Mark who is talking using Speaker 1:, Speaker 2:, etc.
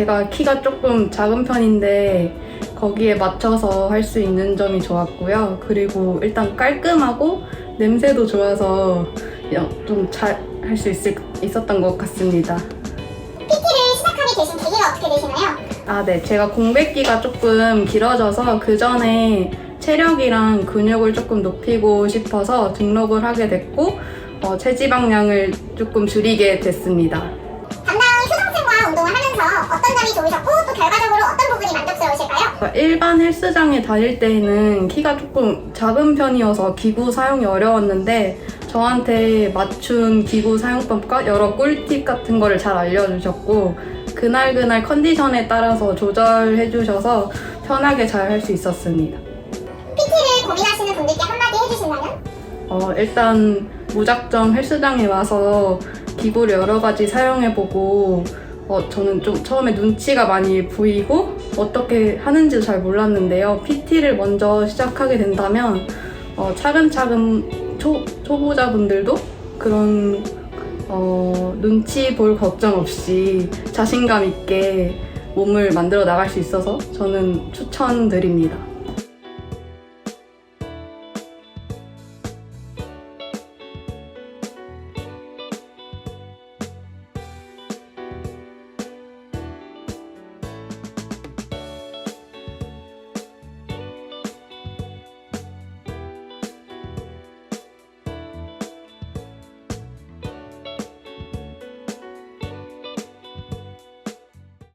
Speaker 1: 제가 키가 조금 작은 편인데 거기에 맞춰서 할 수 있는 점이 좋았고요. 그리고 일단 깔끔하고 냄새도 좋아서 좀 잘 할 수 있었던 것 같습니다.
Speaker 2: PT를 시작하게 되신 계기가 어떻게 되시나요?
Speaker 1: 아, 네. 제가 공백기가 조금 길어져서 그 전에 체력이랑 근육을 조금 높이고 싶어서 등록을 하게 됐고, 어, 체지방량을 조금 줄이게 됐습니다. 일반 헬스장에 다닐 때는 키가 조금 작은 편이어서 기구 사용이 어려웠는데 저한테 맞춘 기구 사용법과 여러 꿀팁 같은 거를 잘 알려주셨고 그날그날 컨디션에 따라서 조절해 주셔서 편하게 잘 할 수 있었습니다.
Speaker 2: PT를 고민하시는 분들께 한마디 해주신다면?
Speaker 1: 어, 일단 무작정 헬스장에 와서 기구를 여러 가지 사용해보고 어, 저는 좀 처음에 눈치가 많이 보이고 어떻게 하는지도 잘 몰랐는데요. PT를 먼저 시작하게 된다면 어, 차근차근 초, 초보자분들도 그런 어, 눈치 볼 걱정 없이 자신감 있게 몸을 만들어 나갈 수 있어서 저는 추천드립니다.